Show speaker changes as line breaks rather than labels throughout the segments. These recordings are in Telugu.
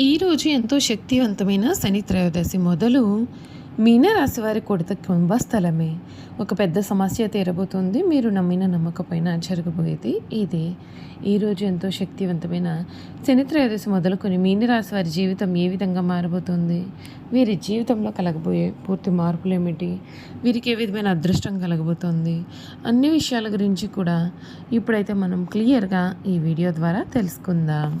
ఈరోజు ఎంతో శక్తివంతమైన శని త్రయోదశి మొదలు మీనరాశి వారి కొడత కుంభస్థలమే ఒక పెద్ద సమస్య తీరబోతుంది. మీరు నమ్మిన నమ్మకపోయినా జరగబోయేది ఇది. ఈరోజు ఎంతో శక్తివంతమైన శని త్రయోదశి మొదలుకొని మీనరాశి వారి జీవితం ఏ విధంగా మారబోతుంది? వీరి జీవితంలో కలగబోయే పూర్తి మార్పులు ఏమిటి? వీరికి ఏ విధమైన అదృష్టం కలగబోతుంది? అన్ని విషయాల గురించి కూడా ఇప్పుడైతే మనం క్లియర్గా ఈ వీడియో ద్వారా తెలుసుకుందాం.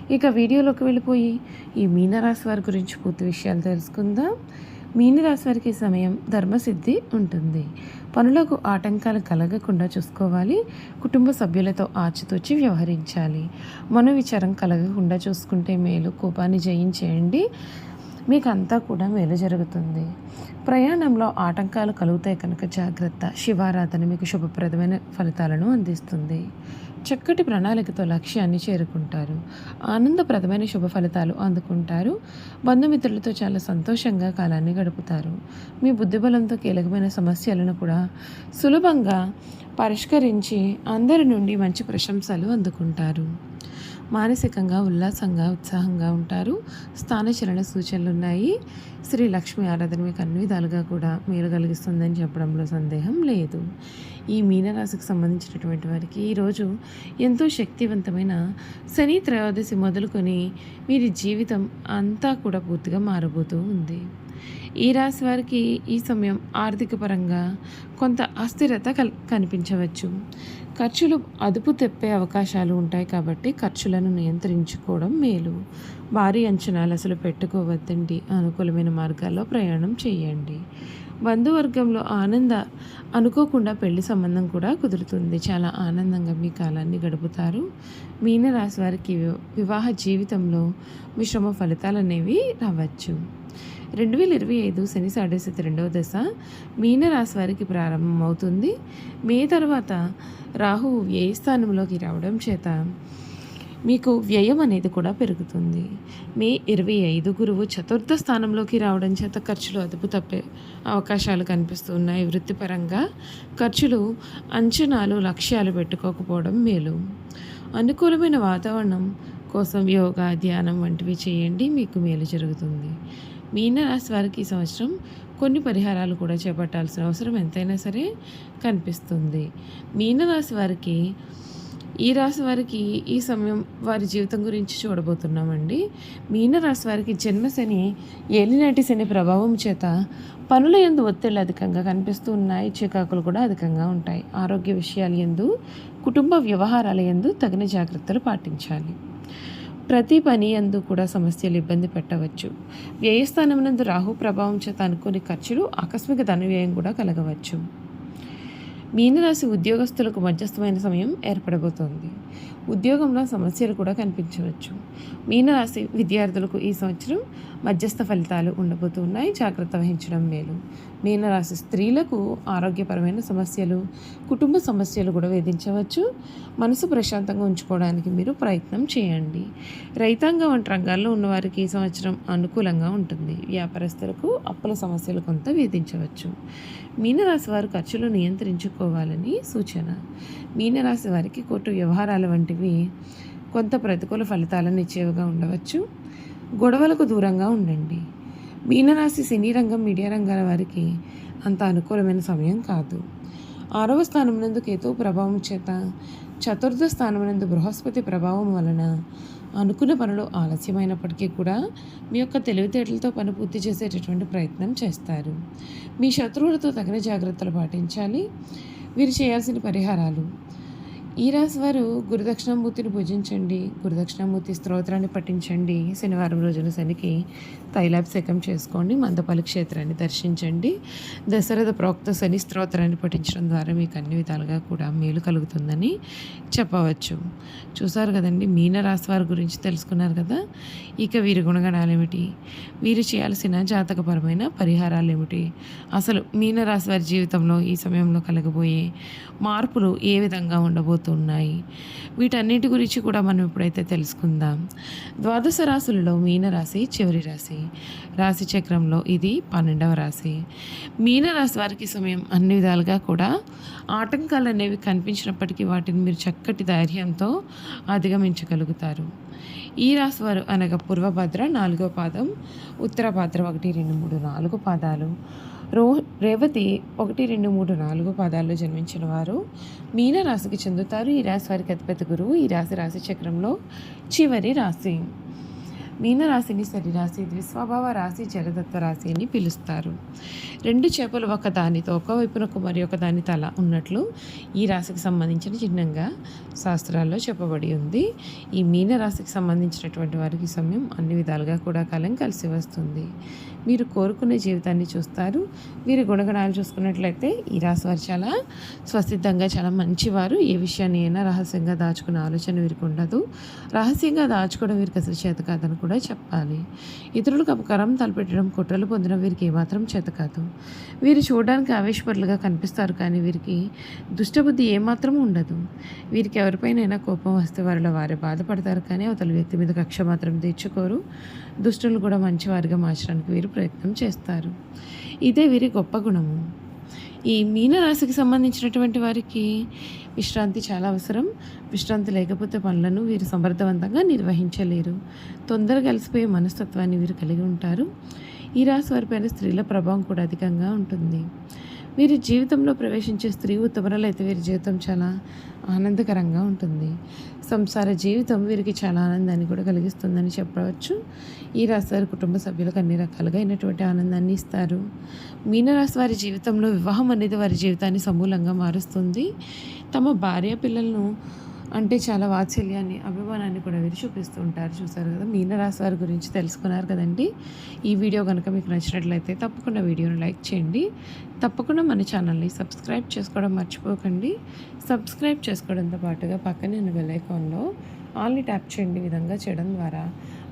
ఇక వీడియోలోకి వెళ్ళిపోయి ఈ మీనరాశి వారి గురించి పూర్తి విషయాలు తెలుసుకుందాం. మీనరాశి వారికి సమయం ధర్మసిద్ధి ఉంటుంది. పనులకు ఆటంకాలు కలగకుండా చూసుకోవాలి. కుటుంబ సభ్యులతో ఆచితూచి వ్యవహరించాలి. మనోవిచారం కలగకుండా చూసుకుంటే మేలు కోపాన్ని జయించేయండి. మీకు అంతా కూడా మేలు జరుగుతుంది. ప్రయాణంలో ఆటంకాలు కలుగుతాయి కనుక జాగ్రత్త. శివారాధన మీకు శుభప్రదమైన ఫలితాలను అందిస్తుంది. చక్కటి ప్రణాళికతో లక్ష్యాన్ని చేరుకుంటారు. ఆనందప్రదమైన శుభ ఫలితాలు అందుకుంటారు. బంధుమిత్రులతో చాలా సంతోషంగా కాలాన్ని గడుపుతారు. మీ బుద్ధిబలంతో కీలకమైన సమస్యలను కూడా సులభంగా పరిష్కరించి అందరి నుండి మంచి ప్రశంసలు అందుకుంటారు. మానసికంగా ఉల్లాసంగా ఉత్సాహంగా ఉంటారు. స్థానచలన సూచనలు ఉన్నాయి శ్రీ లక్ష్మి ఆరాధన మీకు అన్ని విధాలుగా కూడా మేలు కలిగిస్తుందని చెప్పడంలో సందేహం లేదు. ఈ మీనరాశికి సంబంధించినటువంటి వారికి ఈరోజు ఎంతో శక్తివంతమైన శని త్రయోదశి మొదలుకొని వీరి జీవితం అంతా కూడా పూర్తిగా మారబోతూ ఉంది. ఈ రాశి వారికి ఈ సమయం ఆర్థిక పరంగా కొంత అస్థిరత కల్ కనిపించవచ్చు. ఖర్చులు అదుపు తెప్పే అవకాశాలు ఉంటాయి కాబట్టి ఖర్చులను నియంత్రించుకోవడం మేలు. భారీ అంచనాలు అసలు పెట్టుకోవద్దండి. అనుకూలమైన మార్గాల్లో ప్రయాణం చేయండి. బంధువర్గంలో ఆనంద అనుకోకుండా పెళ్ళి సంబంధం కూడా కుదురుతుంది. చాలా ఆనందంగా మీ కాలాన్ని గడుపుతారు. మీనరాశి వారికి వివాహ జీవితంలో మిశ్రమ ఫలితాలు అనేవి రావచ్చు. రెండు వేల ఇరవై ఐదు శని సాడేసతి రెండవ దశ మీనరాశి వారికి ప్రారంభమవుతుంది. మే తర్వాత రాహు ఏ స్థానంలోకి రావడం చేత మీకు వ్యయం అనేది కూడా పెరుగుతుంది. మే ఇరవై ఐదు గురువు చతుర్థ స్థానంలోకి రావడం చేత ఖర్చులు అదుపు తప్పే అవకాశాలు కనిపిస్తున్నాయి వృత్తిపరంగా ఖర్చులు అంచనాలు లక్ష్యాలు పెట్టుకోకపోవడం మేలు. అనుకూలమైన వాతావరణం కోసం యోగా ధ్యానం వంటివి చేయండి మీకు మేలు జరుగుతుంది. మీనరాశి వారికి ఈ సంవత్సరం కొన్ని పరిహారాలు కూడా చేపట్టాల్సిన అవసరం ఎంతైనా సరే కనిపిస్తుంది. మీనరాశి వారికి ఈ రాశి వారికి ఈ సమయం వారి జీవితం గురించి చూడబోతున్నామండి. మీనరాశి వారికి జన్మశని ఏలినాటి శని ప్రభావం చేత పనుల ఎందు ఒత్తిళ్ళు అధికంగా కనిపిస్తూ ఉన్నాయి. చికాకులు కూడా అధికంగా ఉంటాయి. ఆరోగ్య విషయాలు ఎందు కుటుంబ వ్యవహారాల ఎందు తగిన జాగ్రత్తలు పాటించాలి. ప్రతి పని అందు కూడా సమస్యలు ఇబ్బంది పెట్టవచ్చు. వ్యయస్థానం నందు రాహు ప్రభావం చేత అనుకుని ఖర్చులు ఆకస్మిక ధన వ్యయం కూడా కలగవచ్చు. మీనరాశి ఉద్యోగస్తులకు మధ్యస్థమైన సమయం ఏర్పడబోతోంది. ఉద్యోగంలో సమస్యలు కూడా కనిపించవచ్చు. మీనరాశి విద్యార్థులకు ఈ సంవత్సరం మధ్యస్థ ఫలితాలు ఉండబోతున్నాయి. జాగ్రత్త వహించడం మేలు. మీనరాశి స్త్రీలకు ఆరోగ్యపరమైన సమస్యలు కుటుంబ సమస్యలు కూడా వేధించవచ్చు. మనసు ప్రశాంతంగా ఉంచుకోవడానికి మీరు ప్రయత్నం చేయండి. రైతాంగం వంటి రంగాల్లో ఉన్నవారికి ఈ సంవత్సరం అనుకూలంగా ఉంటుంది. వ్యాపారస్తులకు అప్పుల సమస్యలు కొంత వేధించవచ్చు. మీనరాశి వారు ఖర్చులు నియంత్రించుకోవాలని సూచన. మీనరాశి వారికి కోర్టు వ్యవహారాలు వంటివి కొంత ప్రతికూల ఫలితాలను ఇచ్చేవిగా ఉండవచ్చు. గొడవలకు దూరంగా ఉండండి. మీనరాశి సినీ రంగం మీడియా రంగాల వారికి అంత అనుకూలమైన సమయం కాదు. ఆరవ స్థానం నందు కేతువు ప్రభావం చేత చతుర్థ స్థానం నందు బృహస్పతి ప్రభావం వలన అనుకున్న పనులు ఆలస్యమైనప్పటికీ కూడా మీ యొక్క తెలివితేటలతో పని పూర్తి చేసేటటువంటి ప్రయత్నం చేస్తారు. మీ శత్రువులతో తగిన జాగ్రత్తలు పాటించాలి. వీరు చేయాల్సిన పరిహారాలు ఈ రాశి వారు గురుదక్షిణామూర్తిని పూజించండి గురుదక్షిణామూర్తి స్తోత్రాన్ని పఠించండి శనివారం రోజున శనికి తైలాభిషేకం చేసుకోండి మందపల్లి క్షేత్రాన్ని దర్శించండి. దశరథ ప్రోక్త శని స్తోత్రాన్ని పఠించడం ద్వారా మీకు అన్ని విధాలుగా కూడా మేలు కలుగుతుందని చెప్పవచ్చు. చూసారు కదండి మీన రాశి వారి గురించి తెలుసుకున్నారు కదా? ఇక వీరి గుణగణాలు ఏమిటి? వీరు చేయాల్సిన జాతకపరమైన పరిహారాలు ఏమిటి? అసలు మీన రాశి వారి జీవితంలో ఈ సమయంలో కలగబోయే మార్పులు ఏ విధంగా ఉండబోతున్నాయి వీటన్నిటి గురించి కూడా మనం ఇప్పుడైతే తెలుసుకుందాం. ద్వాదశ రాశులలో మీనరాశి చివరి రాశి. రాశి చక్రంలో ఇది పన్నెండవ రాశి. మీనరాశి వారికి సమయం అన్ని విధాలుగా కూడా ఆటంకాలు అనేవి కనిపించినప్పటికీ వాటిని మీరు చక్కటి ధైర్యంతో అధిగమించగలుగుతారు. ఈ రాశి వారు అనగా పూర్వభద్ర నాలుగో పాదం ఉత్తర భద్ర ఒకటి రెండు మూడు నాలుగు పాదాలు. రో రేవతి ఒకటి రెండు మూడు నాలుగు పాదాల్లో జన్మించిన వారు. మీన రాశికి చెందుతారు. ఈ రాశి వారికి అతిపెద్ద గురువు. ఈ రాశి రాశి చక్రంలో చివరి రాశి. మీనరాశిని శరీరాశి ద్విస్వభావ రాశి జలదత్వ రాశి అని పిలుస్తారు. రెండు చేపలు ఒక దానితో ఒకవైపునకు మరి ఒక దాని తల ఉన్నట్లు ఈ రాశికి సంబంధించిన చిహ్నంగా శాస్త్రాల్లో చెప్పబడి ఉంది. ఈ మీన రాశికి సంబంధించినటువంటి వారికి సమయం అన్ని విధాలుగా కూడా కాలం కలిసి వస్తుంది. మీరు కోరుకునే జీవితాన్ని చూస్తారు. వీరి గుణగణాలు చూసుకున్నట్లయితే ఈ రాశి వారు చాలా స్వసిద్ధంగా చాలా మంచివారు. ఏ విషయాన్ని అయినా రహస్యంగా దాచుకునే ఆలోచన వీరికి ఉండదు. రహస్యంగా దాచుకోవడం వీరికి అసలు చేత కాదని కూడా చెప్పాలి. ఇతరులకు అపకారం తలపెట్టడం కుట్రలు పొందడం వీరికి ఏమాత్రం చేత కాదు. వీరు చూడడానికి ఆవేశపరులుగా కనిపిస్తారు కానీ వీరికి దుష్టబుద్ధి ఏమాత్రం ఉండదు. వీరికి ఎవరిపైనైనా కోపం వస్తే వారిలో వారే బాధపడతారు కానీ అవతల వ్యక్తి మీద కక్ష మాత్రం తెచ్చుకోరు దుష్టులు కూడా మంచివారిగా మార్చడానికి వీరు ప్రయత్నం చేస్తారు. ఇదే వీరి గొప్ప గుణము. ఈ మీనరాశికి సంబంధించినటువంటి వారికి విశ్రాంతి చాలా అవసరం. విశ్రాంతి లేకపోతే పనులను వీరు సమర్థవంతంగా నిర్వహించలేరు. తొందరగా కలిసిపోయే మనస్తత్వాన్ని వీరు కలిగి ఉంటారు. ఈ రాశి వారిపైన స్త్రీల ప్రభావం కూడా అధికంగా ఉంటుంది. వీరి జీవితంలో ప్రవేశించే స్త్రీ ఉత్తమరాలు అయితే వీరి జీవితం చాలా ఆనందకరంగా ఉంటుంది. సంసార జీవితం వీరికి చాలా ఆనందాన్ని కూడా కలిగిస్తుందని చెప్పవచ్చు. ఈ రాశి కుటుంబ సభ్యులకు అన్ని రకాలుగా అయినటువంటి ఆనందాన్ని ఇస్తారు. మీనరాశి వారి జీవితంలో వివాహం అనేది వారి జీవితాన్ని సమూలంగా మారుస్తుంది. తమ భార్య పిల్లలను అంటే చాలా వాత్సల్యాన్ని అభిమానాన్ని కూడా వీరు చూపిస్తూ ఉంటారు. చూసారు కదా? మీనరాశి వారి గురించి తెలుసుకున్నారు కదండి? ఈ వీడియో కనుక మీకు నచ్చినట్లయితే తప్పకుండా వీడియోని లైక్ చేయండి. తప్పకుండా మన ఛానల్ని సబ్స్క్రైబ్ చేసుకోవడం మర్చిపోకండి. సబ్స్క్రైబ్ చేసుకోవడంతో పాటుగా పక్కనే ఉన్న బెల్లైకాన్లో ఆల్ని ట్యాప్ చేయండి విధంగా చేయడం ద్వారా.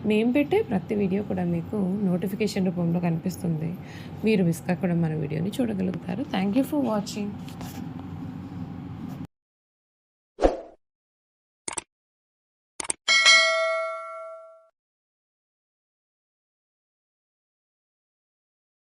మేము పెట్టే ప్రతి వీడియో కూడా మీకు నోటిఫికేషన్ రూపంలో కనిపిస్తుంది. మీరు మిస్ కాకుండా మన వీడియోని చూడగలుగుతారు. Thank you for watching.